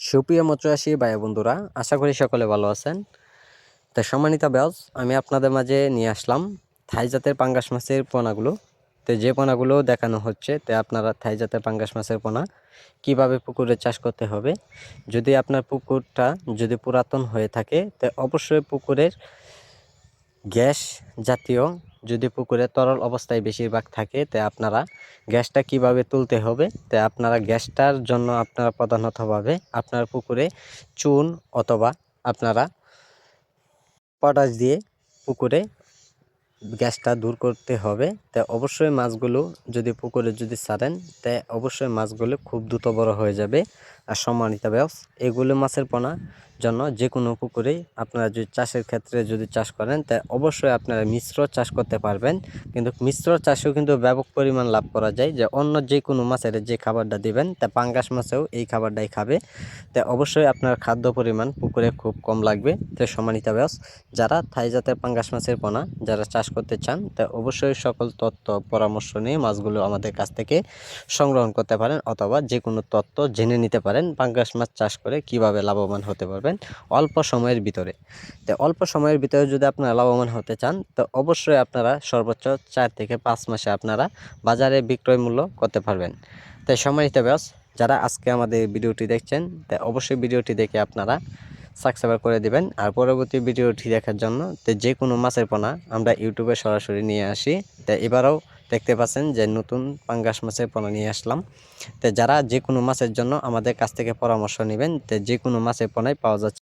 সুপ্রিয় মৎস্যচাষী ভাই বন্ধুরা আশা করি সকলে ভালো আছেন। তো সম্মানিত ব্যাস, আমি আপনাদের মাঝে নিয়ে আসলাম থাই জাতের পাঙ্গাস মাছের পোনাগুলো। তো যে পোনাগুলো দেখানো হচ্ছে, তো আপনারা থাই জাতের পাঙ্গাস মাছের পোনা কীভাবে পুকুরে চাষ করতে হবে? যদি আপনার পুকুরটা যদি পুরাতন হয়ে থাকে, তো অবশ্যই পুকুরের গ্যাস জাতীয় যদি পুকুরে তরল অবস্থায় বেশিরভাগ থাকে, তে আপনারা গ্যাসটা কীভাবে তুলতে হবে? তে আপনারা গ্যাসটার জন্য আপনারা প্রধানতভাবে আপনার পুকুরে চুন অথবা আপনারা পটাশ দিয়ে পুকুরে গ্যাসটা দূর করতে হবে। তা অবশ্যই মাছগুলো যদি পুকুরে যদি ছাড়েন, তা অবশ্যই মাছগুলো খুব দ্রুত বড় হয়ে যাবে। আর সম্মানিত ব্যবস, এগুলো মাছের পোনা জন্য যে কোনো পুকুরেই আপনারা যদি চাষের ক্ষেত্রে যদি চাষ করেন, তা অবশ্যই আপনারা মিশ্র চাষ করতে পারবেন। কিন্তু মিশ্র চাষেও কিন্তু ব্যাপক পরিমাণ লাভ করা যায়। যে অন্য যে কোনো মাছের যে খাবারটা দিবেন, তা পাঙ্গাস মাছেও এই খাবারটাই খাবে। তা অবশ্যই আপনার খাদ্য পরিমাণ পুকুরে খুব কম লাগবে। তো সম্মানিত ব্যাস যারা থাই জাতের পাঙ্গাস মাছের পোনা, যারা চাষ করতে চান, তা অবশ্যই সকল তথ্য, পরামর্শ নিয়ে মাছগুলো আমাদের কাছ থেকে সংগ্রহণ করতে পারেন, অথবা যে কোনো তথ্য জেনে নিতে পারেন। পাঙ্গাস মাছ চাষ করে কীভাবে লাভবান হতে পারবেন অল্প সময়ের ভিতরে। তো অল্প সময়ের ভিতরে যদি আপনারা লাভবান হতে চান, তো অবশ্যই আপনারা সর্বোচ্চ চার থেকে পাঁচ মাসে আপনারা বাজারে বিক্রয় মূল্য করতে পারবেন। তাই সম্মানিত ব্যাস যারা আজকে আমাদের ভিডিওটি দেখছেন, তা অবশ্যই ভিডিওটি দেখে আপনারা সাবস্ক্রাইব করে দিবেন। আর পরবর্তী ভিডিওটি দেখার জন্য, তো যে কোনো মাছের পোনা আমরা ইউটিউবে সরাসরি নিয়ে আসি। তা এবারও দেখতে পাচ্ছেন যে নতুন পাঙ্গাস মাছের পোনা নিয়ে আসলাম। তো যারা যে কোনো মাছের জন্য আমাদের কাছ থেকে পরামর্শ নেবেন, তো যে কোনো মাছের পোনাই পাওয়া যাচ্ছে।